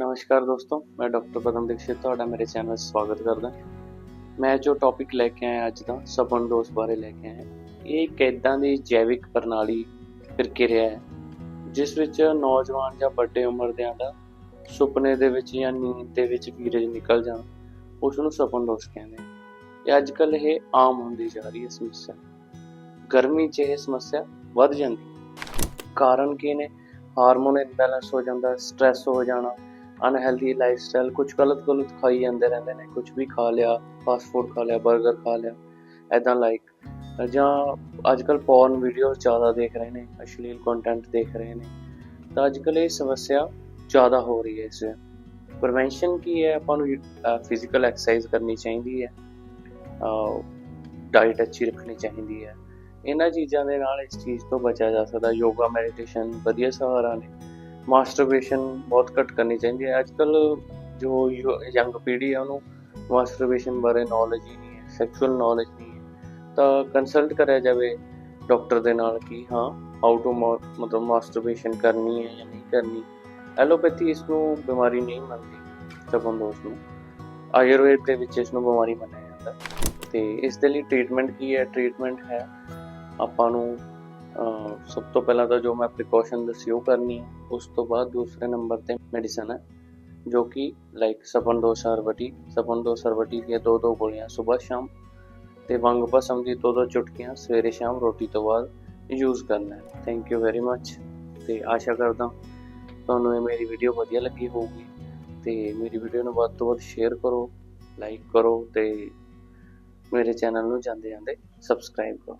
ਨਮਸਕਾਰ ਦੋਸਤੋ, ਮੈਂ ਡਾਕਟਰ ਪਦਮ ਦੀਕਸ਼ਿਤ, ਤੁਹਾਡਾ ਮੇਰੇ ਚੈਨਲ 'ਤੇ ਸਵਾਗਤ ਕਰਦਾ। ਮੈਂ ਜੋ ਟੌਪਿਕ ਲੈ ਕੇ ਆਇਆ ਅੱਜ ਦਾ ਸਪਨ ਦੋਸ਼ ਬਾਰੇ ਲੈ ਕੇ ਆਇਆ, ਇਹ ਇੱਕ ਦੀ ਜੈਵਿਕ ਪ੍ਰਣਾਲੀ ਪ੍ਰਕਿਰਿਆ ਹੈ, ਜਿਸ ਵਿੱਚ ਨੌਜਵਾਨ ਜਾਂ ਵੱਡੇ ਉਮਰ ਦਿਆਂ ਦਾ ਸੁਪਨੇ ਦੇ ਵਿੱਚ ਜਾਂ ਨੀਂਦ ਦੇ ਵਿੱਚ ਵੀਰਜ ਨਿਕਲ ਜਾਣ ਉਸ ਨੂੰ ਸਪਨ ਦੋਸ਼ ਕਹਿੰਦੇ ਇਹ ਅੱਜ ਕੱਲ੍ਹ ਇਹ ਆਮ ਹੁੰਦੀ ਜਾ ਰਹੀ ਹੈ ਸਮੱਸਿਆ। ਗਰਮੀ 'ਚ ਇਹ ਸਮੱਸਿਆ ਵੱਧ ਜਾਂਦੀ ਕਾਰਨ ਕੀ ਨੇ? ਹਾਰਮੋਨ ਇੰਬੈਲੈਂਸ ਹੋ ਜਾਂਦਾ ਸਟ੍ਰੈਸ ਹੋ ਜਾਣਾ ਅਨਹੈਲਦੀ ਲਾਈਫਸਟਾਈਲ ਕੁਝ ਗਲਤ ਗਲਤ ਖਾਈ ਜਾਂਦੇ ਰਹਿੰਦੇ ਨੇ ਕੁਝ ਵੀ ਖਾ ਲਿਆ ਫਾਸਟ ਫੂਡ ਖਾ ਲਿਆ 버ਗਰ ਖਾ ਲਿਆ ਐਦਾਂ ਲਾਈਕ ਜਾਂ ਅੱਜ ਕੱਲ ਪੌਰਨ ਵੀਡੀਓਜ਼ ਜ਼ਿਆਦਾ ਦੇਖ ਰਹੇ ਨੇ, ਅਸ਼ਲੀਲ ਕੰਟੈਂਟ ਦੇਖ ਰਹੇ ਨੇ, ਤਾਂ ਅੱਜ ਕੱਲ ਇਹ ਸਮੱਸਿਆ ਜ਼ਿਆਦਾ ਹੋ ਰਹੀ ਹੈ ਇਸ ਪ੍ਰੀਵੈਂਸ਼ਨ ਕੀ ਹੈ? ਆਪਾਂ ਨੂੰ ਫਿਜ਼ੀਕਲ ਐਕਸਰਸਾਈਜ਼ ਕਰਨੀ ਚਾਹੀਦੀ ਹੈ ਡਾਈਟ ਅੱਛੀ ਰੱਖਣੀ ਚਾਹੀਦੀ ਹੈ। ਇਹਨਾਂ ਚੀਜ਼ਾਂ ਦੇ ਨਾਲ ਇਸ ਚੀਜ਼ ਤੋਂ ਬਚਿਆ ਜਾ ਸਕਦਾ, ਯੋਗਾ ਮੈਡੀਟੇਸ਼ਨ ਵਧੀਆ ਸਹਾਰਾ ਨੇ। ਮਾਸਟਰਬੇਸ਼ਨ ਬਹੁਤ ਘੱਟ ਕਰਨੀ ਚਾਹੀਦੀ ਹੈ। ਅੱਜ ਕੱਲ ਜੋ ਯੰਗ ਪੀੜ੍ਹੀ ਹੈ ਉਹਨੂੰ ਮਾਸਟਰਬੇਸ਼ਨ ਬਾਰੇ ਨੌਲੇਜ ਹੀ ਨਹੀਂ ਹੈ ਸੈਕਸ਼ੂਅਲ ਨੌਲੇਜ ਨਹੀਂ ਹੈ। ਤਾਂ ਕੰਸਲਟ ਕਰਿਆ ਜਾਵੇ ਡਾਕਟਰ ਦੇ ਨਾਲ ਕਿ ਹਾਂ ਹਾਊ ਟੂ ਮਤਲਬ ਮਾਸਟਰਬੇਸ਼ਨ ਕਰਨੀ ਹੈ ਜਾਂ ਨਹੀਂ ਕਰਨੀ। ਐਲੋਪੈਥੀ ਇਸ ਨੂੰ ਬਿਮਾਰੀ ਨਹੀਂ ਮੰਨਦੀ ਸਭਨ ਨੂੰ। ਆਯੁਰਵੇਦ ਦੇ ਵਿੱਚ ਇਸ ਨੂੰ ਬਿਮਾਰੀ ਮੰਨਿਆ ਜਾਂਦਾ। ਤੇ ਇਸ ਦੇ ਲਈ ਟ੍ਰੀਟਮੈਂਟ ਕੀ ਹੈ? ਟ੍ਰੀਟਮੈਂਟ ਹੈ ਆਪਾਂ ਨੂੰ ਸਭ ਤੋਂ ਪਹਿਲਾਂ ਤਾਂ ਜੋ ਮੈਂ ਪ੍ਰੀਕਾਸ਼ਨ ਦੱਸੀ ਉਹ ਕਰਨੀ ਹੈ, ਉਸ ਤੋਂ ਬਾਅਦ ਦੂਸਰੇ ਨੰਬਰ ਤੇ ਮੈਡੀਸਨ ਹੈ, ਜੋ ਕਿ ਲਾਈਕ ਸਪਨ ਦੋ ਸਰਵਟੀ ਸਪਨ ਦੋ ਸਰਵਟੀ ਦੀਆਂ ਦੋ ਦੋ ਗੋਲੀਆਂ ਸਵੇਰ ਸ਼ਾਮ ਤੇ ਵੰਗ ਭਸਮ ਦੀ ਦੋ ਦੋ ਚੁਟਕੀਆਂ ਸਵੇਰੇ ਸ਼ਾਮ ਰੋਟੀ ਤੋਂ ਬਾਅਦ ਯੂਜ਼ ਕਰਨਾ ਹੈ। ਥੈਂਕ ਯੂ ਵੈਰੀ ਮੱਚ ਤੇ ਆਸ਼ਾ ਕਰਦਾ ਤੁਹਾਨੂੰ ਇਹ ਮੇਰੀ ਵੀਡੀਓ ਵਧੀਆ ਲੱਗੀ ਹੋਊਗੀ ਤੇ ਮੇਰੀ ਵੀਡੀਓ ਨੂੰ ਵੱਧ ਤੋਂ ਵੱਧ ਸ਼ੇਅਰ ਕਰੋ ਲਾਈਕ ਕਰੋ ਤੇ ਮੇਰੇ ਚੈਨਲ ਨੂੰ ਜਾਂਦੇ ਜਾਂਦੇ ਸਬਸਕ੍ਰਾਈਬ ਕਰੋ।